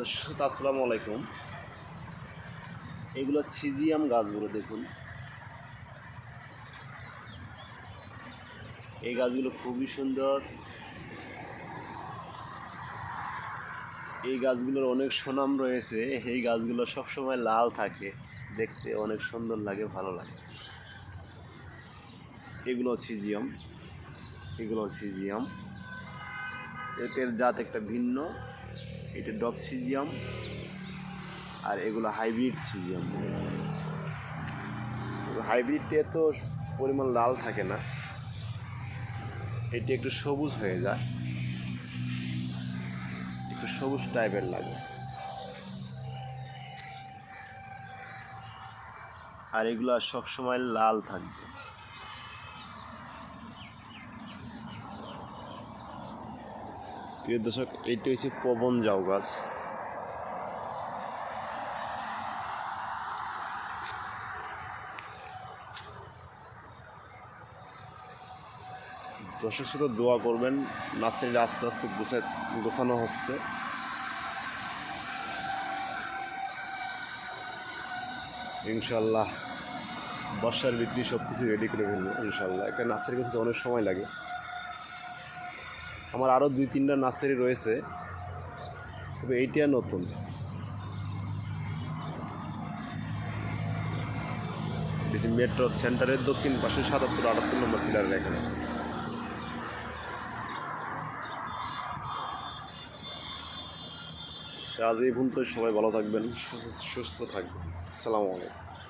দর্শক আসসালামু আলাইকুম। এগুলো সিজিয়াম গাছগুলো দেখুন। এই গাছগুলো খুবই সুন্দর। এই গাছগুলোর অনেক সুনাম রয়েছে। এই গাছগুলো সবসময় লাল থাকে। দেখতে অনেক সুন্দর লাগে, ভালো লাগে। এগুলো সিজিয়াম। এগুলো সিজিয়াম। এটার জাত একটা ভিন্ন। এটা ডব সিজিয়াম আর এগুলো হাইব্রিড সিজিয়াম। হাইব্রিডটা এত পরিমাণ লাল থাকে না। এটি একটু সবুজ হয়ে যায়। একটু সবুজ টাইপের লাগে। আর এগুলো সবসময় লাল থাকবে। প্রিয় দর্শক এইটা হচ্ছে পবন জাউ গাছ। দর্শক শুধু দোয়া করবেন নার্সারিটা আস্তে আস্তে গোছায় গোছানো হচ্ছে। ইনশাল্লাহ, বর্ষার বিক্রি সব কিছু রেডি করে ফেলব, ইনশাল্লাহ। একটা নার্সারি গোছাতে অনেক সময় লাগে। আমার আরও দুই তিনটা নার্সারি রয়েছে। তবে এইটা নতুন। মেট্রো সেন্টারের দক্ষিণ পাশে সাতাত্তর আটাত্তর নম্বর পিলারের এখানে। আজ এই পর্যন্ত সবাই ভালো থাকবেন, সুস্থ- সুস্থ থাকবেন। আসসালামু আলাইকুম।